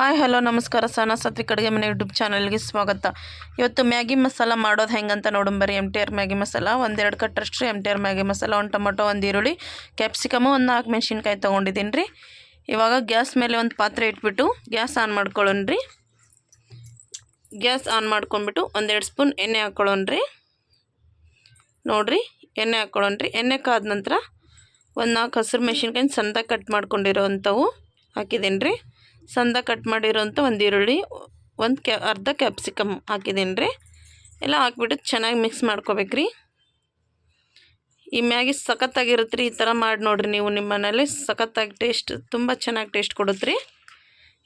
Hi, hello, ನಮಸ್ಕಾರ. ಸಣ್ಣ ಸತ್ವಿ ಕಡೆಗೆ ಮನೆ ಯೂಟ್ಯೂಬ್ ಚಾನಲ್ಗೆ ಸ್ವಾಗತ. ಇವತ್ತು ಮ್ಯಾಗಿ ಮಸಾಲ ಮಾಡೋದು ಹೆಂಗಂತ ನೋಡಂಬರಿ M T R Maggi masala, ಒಂದೆರಡು ಕಟ್ಟಷ್ಟು M T R Maggi masala, ಒಂದು ಟೊಮೊಟೊ, ಒಂದು ಈರುಳ್ಳಿ ಕ್ಯಾಪ್ಸಿಕಮು ಒಂದು ನಾಲ್ಕು ಮೆಣಸಿನ್ಕಾಯಿ ತೊಗೊಂಡಿದ್ದೀನಿ ರೀ. ಇವಾಗ ಗ್ಯಾಸ್ ಮೇಲೆ ಒಂದು ಪಾತ್ರೆ ಇಟ್ಬಿಟ್ಟು ಗ್ಯಾಸ್ ಆನ್ ಮಾಡ್ಕೊಳ್ಳೋಣ ರೀ. ಗ್ಯಾಸ್ ಆನ್ ಮಾಡ್ಕೊಂಡ್ಬಿಟ್ಟು ಒಂದೆರಡು ಸ್ಪೂನ್ ಎಣ್ಣೆ ಹಾಕ್ಕೊಳ್ಳೋಣ ರೀ. ನೋಡಿರಿ, ಎಣ್ಣೆ ಹಾಕ್ಕೊಳ್ಳೋಣ ಎಣ್ಣೆ ಕಾದ ನಂತರ ಒಂದು ನಾಲ್ಕು ಹಸಿರು ಮೆಣಸಿನ್ಕಾಯಿ ಸಣ್ಣದಾಗಿ ಕಟ್ ಮಾಡ್ಕೊಂಡಿರೋ ಅಂಥವು ಹಾಕಿದ್ದೀನಿ ರೀ. ಸಣ್ಣ ಕಟ್ ಮಾಡಿರೋಂಥ ಒಂದು ಈರುಳ್ಳಿ, ಒಂದು ಕ್ಯಾ, ಅರ್ಧ ಕ್ಯಾಪ್ಸಿಕಮ್ ಹಾಕಿದ್ದೀನಿ ರೀ. ಎಲ್ಲ ಹಾಕ್ಬಿಟ್ಟು ಚೆನ್ನಾಗಿ ಮಿಕ್ಸ್ ಮಾಡ್ಕೋಬೇಕು ರೀ. ಈ ಮ್ಯಾಗಿ ಸಖತ್ತಾಗಿರುತ್ತೆ ರೀ ಈ ಥರ ಮಾಡಿ ನೋಡಿರಿ ನೀವು ನಿಮ್ಮ ಮನೇಲಿ ಸಖತ್ತಾಗಿ ಟೇಸ್ಟ್ ತುಂಬ ಚೆನ್ನಾಗಿ ಟೇಸ್ಟ್ ಕೊಡುತ್ತೆ ರೀ.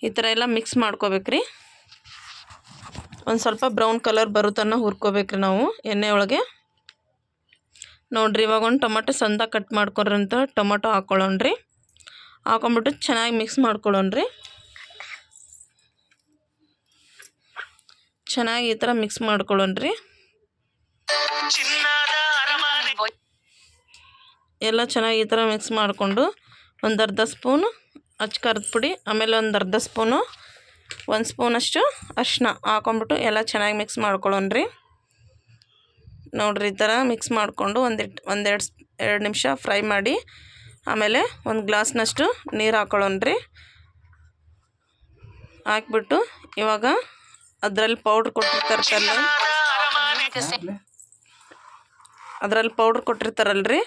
ಈ ಥರ ಎಲ್ಲ ಮಿಕ್ಸ್ ಮಾಡ್ಕೋಬೇಕು ರೀ. ಒಂದು ಸ್ವಲ್ಪ ಬ್ರೌನ್ ಕಲರ್ ಬರೋ ತನಕ ಹುರ್ಕೋಬೇಕು ರೀ ನಾವು ಎಣ್ಣೆ ಒಳಗೆ. ನೋಡಿರಿ ಇವಾಗ ಒಂದು ಟೊಮೊಟೊ ಸಂದ ಕಟ್ ಮಾಡ್ಕೊರಂತ ಟೊಮೊಟೊ ಹಾಕ್ಕೊಳ್ಳೋಣ ರೀ ಹಾಕೊಂಬಿಟ್ಟು ಚೆನ್ನಾಗಿ ಮಿಕ್ಸ್ ಮಾಡ್ಕೊಳ್ಳೋಣ ಚೆನ್ನಾಗಿ ಈ ಥರ ಮಿಕ್ಸ್ ಮಾಡ್ಕೊಳ್ಳೋಣ್ರಿ. ಎಲ್ಲ ಚೆನ್ನಾಗಿ ಈ ಥರ ಮಿಕ್ಸ್ ಮಾಡಿಕೊಂಡು ಒಂದು ಅರ್ಧ ಸ್ಪೂನು ಅಚ್ಕಾರದ ಪುಡಿ, ಆಮೇಲೆ ಒಂದು ಅರ್ಧ ಸ್ಪೂನು ಒಂದು ಸ್ಪೂನಷ್ಟು ಅರಿಶಿನ ಹಾಕೊಂಬಿಟ್ಟು ಎಲ್ಲ ಚೆನ್ನಾಗಿ ಮಿಕ್ಸ್ ಮಾಡ್ಕೊಳ್ಳೋಣ್ರಿ. ನೋಡ್ರಿ ಈ ಥರ ಮಿಕ್ಸ್ ಮಾಡಿಕೊಂಡು ಒಂದಿಟ್ಟು ಒಂದೆರಡು ಎರಡು ನಿಮಿಷ ಫ್ರೈ ಮಾಡಿ, ಆಮೇಲೆ ಒಂದು ಗ್ಲಾಸ್ನಷ್ಟು ನೀರು ಹಾಕೊಳ್ಳೋಣ್ರಿ. ಹಾಕ್ಬಿಟ್ಟು ಇವಾಗ ಅದರಲ್ಲಿ ಪೌಡ್ರ್ ಕೊಟ್ಟಿರ್ತಾರಲ್ಲ? ಅದರಲ್ಲಿ ಪೌಡ್ರ್ ಕೊಟ್ಟಿರ್ತಾರಲ್ರಿ?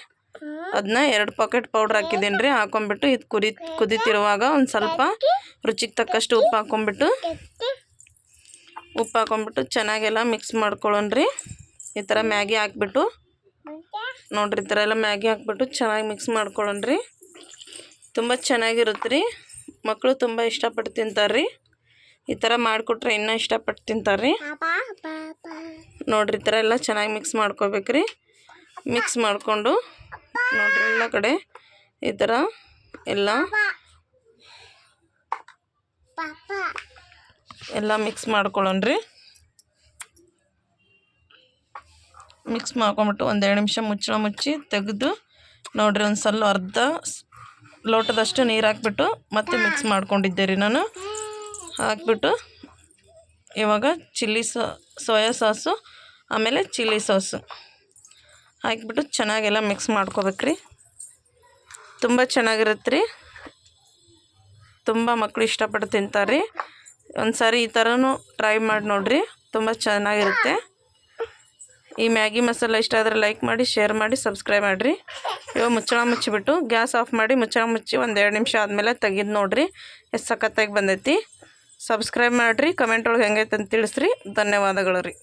ಅದನ್ನ ಎರಡು ಪಾಕೆಟ್ ಪೌಡ್ರ್ ಹಾಕಿದ್ದೀನಿ ರೀ ಹಾಕೊಂಡ್ಬಿಟ್ಟು ಇದು ಕುದಿ, ಕುದಿತಿರುವಾಗ ಒಂದು ಸ್ವಲ್ಪ ರುಚಿಗೆ ತಕ್ಕಷ್ಟು ಉಪ್ಪು ಹಾಕೊಂಡ್ಬಿಟ್ಟು ಉಪ್ಪು ಹಾಕೊಂಡ್ಬಿಟ್ಟು ಚೆನ್ನಾಗೆಲ್ಲ ಮಿಕ್ಸ್ ಮಾಡ್ಕೊಳ್ಳೋಣ್ರಿ ಈ ಥರ ಮ್ಯಾಗಿ ಹಾಕ್ಬಿಟ್ಟು, ನೋಡ್ರಿ ಈ ಥರ ಎಲ್ಲ ಮ್ಯಾಗಿ ಹಾಕ್ಬಿಟ್ಟು ಚೆನ್ನಾಗಿ ಮಿಕ್ಸ್ ಮಾಡ್ಕೊಳ್ಳೋಣ್ರಿ ತುಂಬ ಚೆನ್ನಾಗಿರುತ್ತೆ ರೀ ಮಕ್ಕಳು ತುಂಬ ಇಷ್ಟಪಟ್ಟು ತಿಂತಾರೆ ರೀ ಈ ಥರ ಮಾಡಿಕೊಟ್ರೆ ಇನ್ನೂ ಇಷ್ಟಪಟ್ಟು ತಿಂತಾರೆ ರೀ ನೋಡಿರಿ ಈ ಥರ ಎಲ್ಲ ಚೆನ್ನಾಗಿ ಮಿಕ್ಸ್ ಮಾಡ್ಕೋಬೇಕ್ರಿ. ಮಿಕ್ಸ್ ಮಾಡಿಕೊಂಡು ನೋಡ್ರಿ ಎಲ್ಲ ಕಡೆ ಈ ಥರ ಎಲ್ಲ ಎಲ್ಲ ಮಿಕ್ಸ್ ಮಾಡ್ಕೊಳ್ಳೋಣ್ರಿ. ಮಿಕ್ಸ್ ಮಾಡ್ಕೊಂಬಿಟ್ಟು ಒಂದೆರಡು ನಿಮಿಷ ಮುಚ್ಚಳ ಮುಚ್ಚಿ ತೆಗೆದು ನೋಡ್ರಿ ಒಂದು ಸಲ ಅರ್ಧ ಲೋಟದಷ್ಟು ನೀರು ಹಾಕ್ಬಿಟ್ಟು ಮತ್ತೆ ಮಿಕ್ಸ್ ಮಾಡ್ಕೊಂಡಿದ್ದೆ ರೀ ನಾನು. ಹಾಕ್ಬಿಟ್ಟು ಇವಾಗ ಚಿಲ್ಲಿ ಸೋಯಾ ಸಾಸು, ಆಮೇಲೆ ಚಿಲ್ಲಿ ಸಾಸು. ಹಾಕಿಬಿಟ್ಟು ಚೆನ್ನಾಗೆಲ್ಲ ಮಿಕ್ಸ್ ಮಾಡ್ಕೋಬೇಕ್ರಿ ತುಂಬ ಚೆನ್ನಾಗಿರುತ್ತೆ ರೀ. ತುಂಬ ಮಕ್ಕಳು ಇಷ್ಟಪಟ್ಟು ತಿಂತಾರೆ ರೀ. ಒಂದು ಸಾರಿ ಈ ಥರನೂ ಟ್ರೈ ಮಾಡಿ ನೋಡಿರಿ. ತುಂಬ ಚೆನ್ನಾಗಿರುತ್ತೆ. ಈ ಮ್ಯಾಗಿ ಮಸಾಲ ಇಷ್ಟ ಆದರೆ ಲೈಕ್ ಮಾಡಿ ಶೇರ್ ಮಾಡಿ ಸಬ್ಸ್ಕ್ರೈಬ್ ಮಾಡಿರಿ. ಇವಾಗ ಮುಚ್ಚಳ ಮುಚ್ಚಿಬಿಟ್ಟು ಗ್ಯಾಸ್ ಆಫ್ ಮಾಡಿ ಮುಚ್ಚಳ ಮುಚ್ಚಿ ಒಂದು ಎರಡು ನಿಮಿಷ ಆದಮೇಲೆ ತೆಗೆದು ನೋಡಿರಿ. ಎಷ್ಟು ಸಖತ್ತಾಗಿ ಬಂದೈತಿ. ಸಬ್ಸ್ಕ್ರೈಬ್ ಮಾಡಿರಿ ಕಮೆಂಟ್ ಒಳಗೆ ಹೆಂಗೈತೆ ಅಂತ ತಿಳಿಸ್ರಿ. ಧನ್ಯವಾದಗಳು ರೀ.